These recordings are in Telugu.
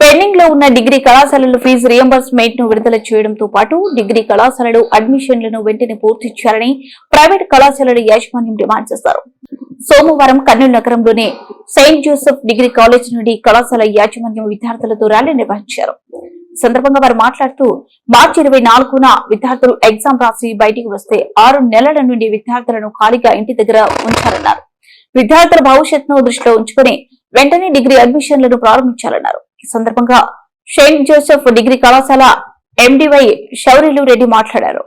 పెండింగ్లో ఉన్న డిగ్రీ కళాశాలలు ఫీజు రియంబర్స్మెంట్ను విడుదల చేయడంతో పాటు డిగ్రీ కళాశాలలు అడ్మిషన్లను వెంటనే పూర్తి చేయాలని ప్రైవేట్ కళాశాలల యాజమాన్యం డిమాండ్ చేశారు. సోమవారం కర్నూలు నగరంలోని సెయింట్ జోసెఫ్ డిగ్రీ కాలేజ్ నుండి కళాశాల యాజమాన్యం విద్యార్థులతో ర్యాలీ నిర్వహించారు. సందర్భంగా వారు మాట్లాడుతూ మార్చి ఇరవై నాలుగున విద్యార్థులు ఎగ్జామ్ రాసి బయటికి వస్తే ఆరు నెలల నుండి విద్యార్థులను ఖాళీగా ఇంటి దగ్గర ఉంచారన్నారు విద్యార్థుల భవిష్యత్తును దృష్టిలో ఉంచుకుని వెంటనే డిగ్రీ అడ్మిషన్లను ప్రారంభించాలన్నారు. ఈ సందర్భంగా సెయింట్ జోసెఫ్ డిగ్రీ కళాశాల ఎండివై శౌరిలు రెడ్డి మాట్లాడారు.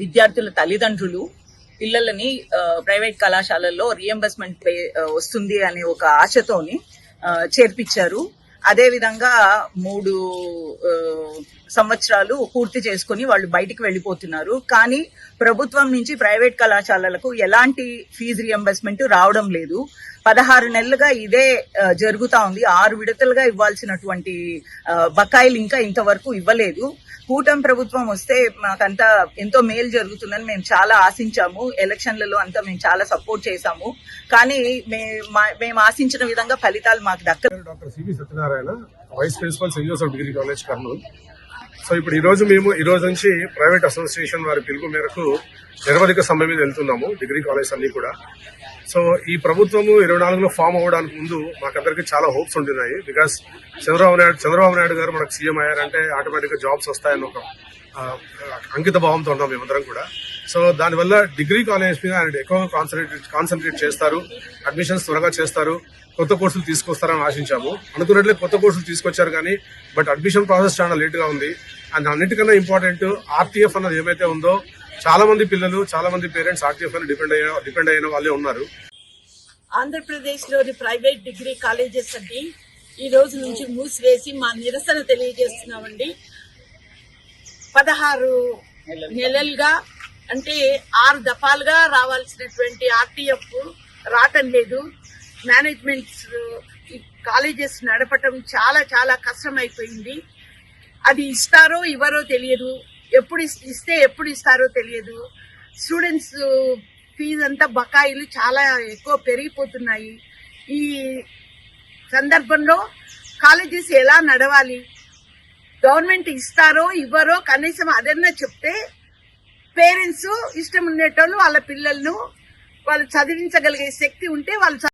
విద్యార్థుల తల్లిదండ్రులు పిల్లలని ఆ, ప్రైవేట్ కళాశాలల్లో రియంబర్స్మెంట్ వస్తుంది అనే ఒక ఆశతోని ఆ, చేర్పించారు. అదే విధంగా మూడు సంవత్సరాలు పూర్తి చేసుకుని వాళ్ళు బయటికి వెళ్ళిపోతున్నారు. కానీ ప్రభుత్వం నుంచి ప్రైవేట్ కళాశాలలకు ఎలాంటి ఫీజు రియంబర్స్మెంట్ రావడం లేదు. పదహారు నెలలుగా ఇదే జరుగుతా ఉంది. ఆరు విడతలుగా ఇవ్వాల్సినటువంటి బకాయిలు ఇంకా ఇంతవరకు ఇవ్వలేదు. కూటమి ప్రభుత్వం వస్తే మాకంతా ఎంతో మేలు జరుగుతుందని మేము చాలా ఆశించాము. ఎలక్షన్లలో అంతా మేము చాలా సపోర్ట్ చేశాము. కానీ మా- మేము ఆశించిన విధంగా ఫలితాలు మాకు దక్క doctor C V Satyanarayana vice principal Saint Joseph degree college Kurnool. So ఇప్పుడు ఈరోజు మేము ఈ రోజు నుంచి ప్రైవేట్ అసోసియేషన్ వారి పిలుపు మేరకు నిర్వధిక సమ్మె మీద వెళ్తున్నాము డిగ్రీ కాలేజ్ అన్ని కూడా. సో ఈ ప్రభుత్వము ఇరవై నాలుగులో ఫామ్ అవ్వడానికి ముందు మాకందరికీ చాలా హోప్స్ ఉంటున్నాయి. బికాస్ చంద్రబాబు నాయుడు చంద్రబాబు నాయుడు గారు మనకు సీఎం అయ్యారంటే ఆటోమేటిక్గా జాబ్స్ వస్తాయని ఒక అంకిత భావంతో ఉన్నాం మేమందరం కూడా. సో దానివల్ల డిగ్రీ కాలేజ్ మీద ఆయన ఎక్కువగా కాన్సన్ట్రేట్ కాన్సన్ట్రేట్ చేస్తారు. అడ్మిషన్స్ త్వరగా చేస్తారు. కొత్త కోర్సులు తీసుకొస్తారని ఆశించాము. అనుకున్నట్లే కొత్త కోర్సులు తీసుకొచ్చారు కానీ బట్ అడ్మిషన్ ప్రాసెస్ చాలా లేట్గా ఉంది. అండ్ అన్నిటికన్నా ఇంపార్టెంట్ ఆర్టీఎఫ్ అన్నది ఏమైతే ఉందో చాలా మంది పిల్లలు చాలా మంది పేరెంట్స్ ఆర్టీఎఫ్ అని డిపెండ్ అయ్యే డిపెండ్ అయిన వాళ్ళే ఉన్నారు. ఆంధ్రప్రదేశ్లోని ప్రైవేట్ డిగ్రీ కాలేజెస్ అన్ని ఈ రోజు నుంచి మూసివేసి మా నిరసన తెలియజేస్తున్నామండి. పదహారు నెలలుగా అంటే ఆరు దఫాలుగా రావాల్సినటువంటి ఆర్టీఎఫ్ రావటం లేదు. మేనేజ్మెంట్ కాలేజెస్ నడపటం చాలా చాలా కష్టమైపోయింది. అది ఇస్తారో ఇవ్వరో తెలియదు. ఎప్పుడు ఇస్తే ఎప్పుడు ఇస్తారో తెలియదు. స్టూడెంట్స్ ఫీజు అంతా బకాయిలు చాలా ఎక్కువ పెరిగిపోతున్నాయి. ఈ సందర్భంలో కాలేజెస్ ఎలా నడవాలి? గవర్నమెంట్ ఇస్తారో ఇవ్వరో కనీసం అదన్నా చెప్తే పేరెంట్స్ ఇష్టం ఉండేటోళ్ళు వాళ్ళ పిల్లలను వాళ్ళు చదివించగలిగే శక్తి ఉంటే వాళ్ళు